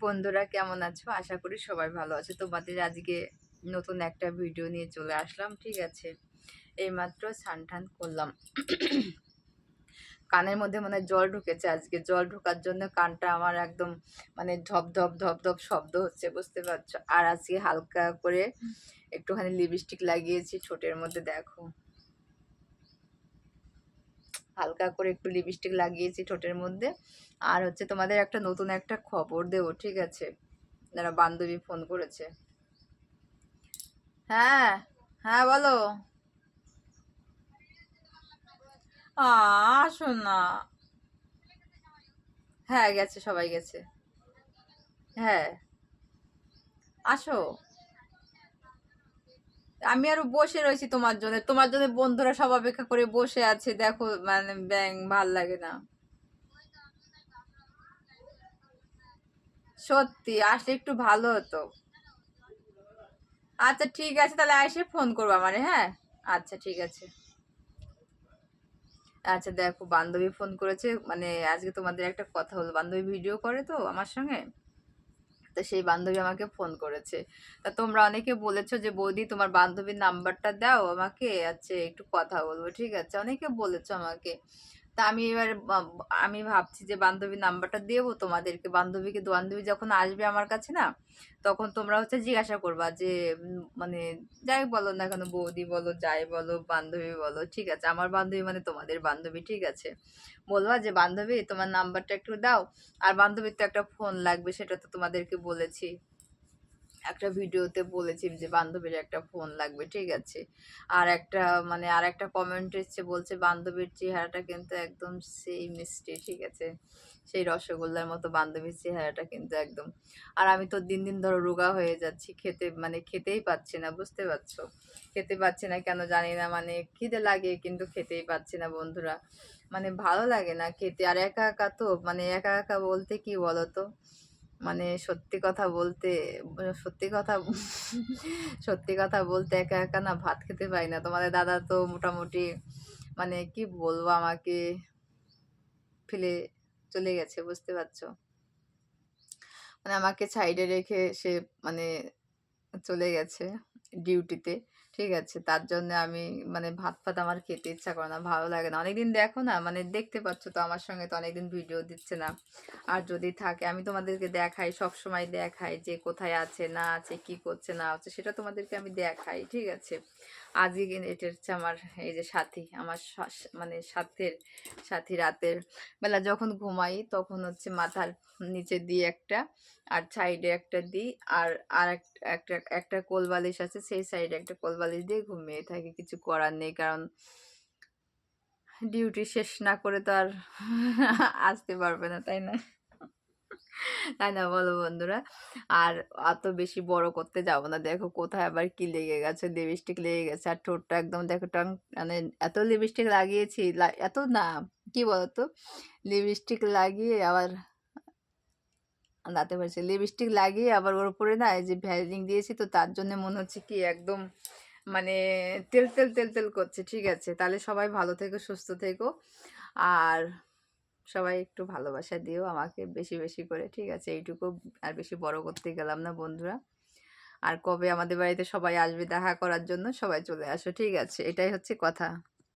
বন্ধুরা কেমন আছো? আশা করি সবাই ভালো আছে। তোমাদের আজকে নতুন একটা ভিডিও নিয়ে চলে আসলাম ঠিক আছে? এইমাত্র স্নান করলাম। কানের মধ্যে মানে জল ঢুকেছে আজকে। জল ঢোকার জন্য কানটা আমার একদম মানে ধপ ধপ ধপ ধপ শব্দ হচ্ছে বুঝতে পারছ? আর আজকে হালকা করে একটুখানি লিপস্টিক লাগিয়েছি ঠোঁটের মধ্যে দেখো। হালকা করে একটু লিপস্টিক লাগিয়েছি ঠোঁটের মধ্যে। আর হচ্ছে তোমাদের একটা নতুন একটা খবর দেবো, ঠিক আছে? যারা বান্ধবী ফোন করেছে। হ্যাঁ হ্যাঁ বলো। আসো না। হ্যাঁ গেছে, সবাই গেছে। হ্যাঁ আসো। আমি আরও বসে রয়েছি তোমার জন্য। তোমার জন্য বন্ধুরা সব অপেক্ষা করে বসে আছে। দেখো মানে ব্যাং, ভালো লাগে না। সত্যি, আসলে একটু ভালো হতো। আচ্ছা ঠিক আছে, তাহলে এসে ফোন করব আমারে হ্যাঁ? আচ্ছা ঠিক আছে। আচ্ছা দেখো, বান্ধবী ফোন করেছে মানে আজকে তোমাদের একটা কথা হলো বান্ধবী ভিডিও করে তো আমার সঙ্গে? তো সেই বান্ধবী আমাকে ফোন করেছে। তা তোমরা অনেকে বলেছ যে, বৌদি, তোমার বান্ধবীর নাম্বারটা দাও আমাকে আচ্ছা একটু কথা বলব। ঠিক আছে, অনেকে বলেছ আমাকে। তা আমি এবার আমি ভাবছি যে বান্ধবীর নাম্বারটা দেবো তোমাদেরকে। বান্ধবীকে, বান্ধবী যখন আসবে আমার কাছে না, তখন তোমরা হচ্ছে জিজ্ঞাসা করবা যে মানে যাই বলো না কেন, বৌদি বলো, যাই বলো, বান্ধবী বলো, ঠিক আছে, আমার বান্ধবী মানে তোমাদের বান্ধবী, ঠিক আছে। বলবা যে, বান্ধবী, তোমার নাম্বারটা একটু দাও। আর বান্ধবীর তো একটা ফোন লাগবে, সেটা তো তোমাদেরকে বলেছি। একটা ভিডিওতে বলেছি যে, বান্ধবীর একটা ফোন লাগবে। ঠিক আছে। আর একটা মানে আর একটা কমেন্ট এসছে, বলছে, বান্ধবীর চেহারাটা কিন্তু একদম সেই মিষ্টি। ঠিক আছে। সেই রসগোল্লার মতো বান্ধবীর চেহারাটা কিন্তু একদম। আর আমি তো দিন দিন ধরো রোগা হয়ে যাচ্ছি, খেতে মানে খেতেই পাচ্ছি না, বুঝতে পারছ? খেতে পাচ্ছি না কেন জানি না মানে খিদে লাগে কিন্তু খেতেই পাচ্ছি না বন্ধুরা। মানে ভালো লাগে না খেতে। আর একা একা তো মানে একা একা বলতে কি বলো তো মানে সত্যি কথা বলতে, সত্যি কথা সত্যি কথা বলতে একা একা না ভাত খেতে পাই না। তোমাদের দাদা তো মোটামুটি মানে কি বলব আমাকে, ফেলে চলে গেছে, বুঝতে পারছ? মানে আমাকে সাইডে রেখে সে মানে চলে গেছে ডিউটিতে ঠিক আছে, তার জন্য আমি মানে ভাত ফাত আমার খেতে ইচ্ছা করে না, ভালো লাগে না। অনেকদিন দেখো না মানে দেখতে পাচ্ছ তো আমার সঙ্গে তো অনেকদিন ভিডিও দিচ্ছে না। আর যদি থাকে, আমি তোমাদেরকে দেখাই সব সময় দেখাই যে কোথায় আছে, না আছে, কি করছে, না হচ্ছে, সেটা তোমাদেরকে আমি দেখাই, ঠিক আছে? আজকে এটা হচ্ছে আমার, এই যে সাথী, আমার মানে সাথের, সাথী রাতের বেলা যখন ঘুমাই, তখন হচ্ছে মাথার নিচে দিয়ে একটা আর সাইডে একটা দিই, আর আর একটা একটা কোল বালিশ আছে, সেই সাইডে একটা কোল বালিশ দিয়ে ঘুমিয়ে থাকি, কিছু করার নেই। কারণ ডিউটি শেষ না করে তো আর আসতে পারবে না, তাই না? তাই না বলো বন্ধুরা? আর অত বেশি বড় করতে যাব না। দেখো কোথায় আবার কি লেগে গেছে লিপস্টিক লেগে গেছে, আর ঠোঁটটা একদম দেখো টং মানে এত লিপস্টিক লাগিয়েছি এত না, কি বলতো? লিপস্টিক লাগিয়ে আবার দাঁতে পারছি লিপস্টিক লাগিয়ে আবার ওর উপরে না এই যে ভ্যালিং দিয়েছি তো তার জন্য মনে হচ্ছে কি একদম মানে তেল তেল তেল তেল করছে, ঠিক আছে? তাহলে সবাই ভালো থেকো, সুস্থ থেকো। আর সবাই একটু ভালোবাসা দিও আমাকে বেশি বেশি করে, ঠিক আছে? এইটুকু আর বেশি বড় করতে গেলাম না, বন্ধুরা। আর কবে আমাদের বাড়িতে সবাই আসবে দেখা করার জন্য সবাই চলে আসো, ঠিক আছে? এটাই হচ্ছে কথা।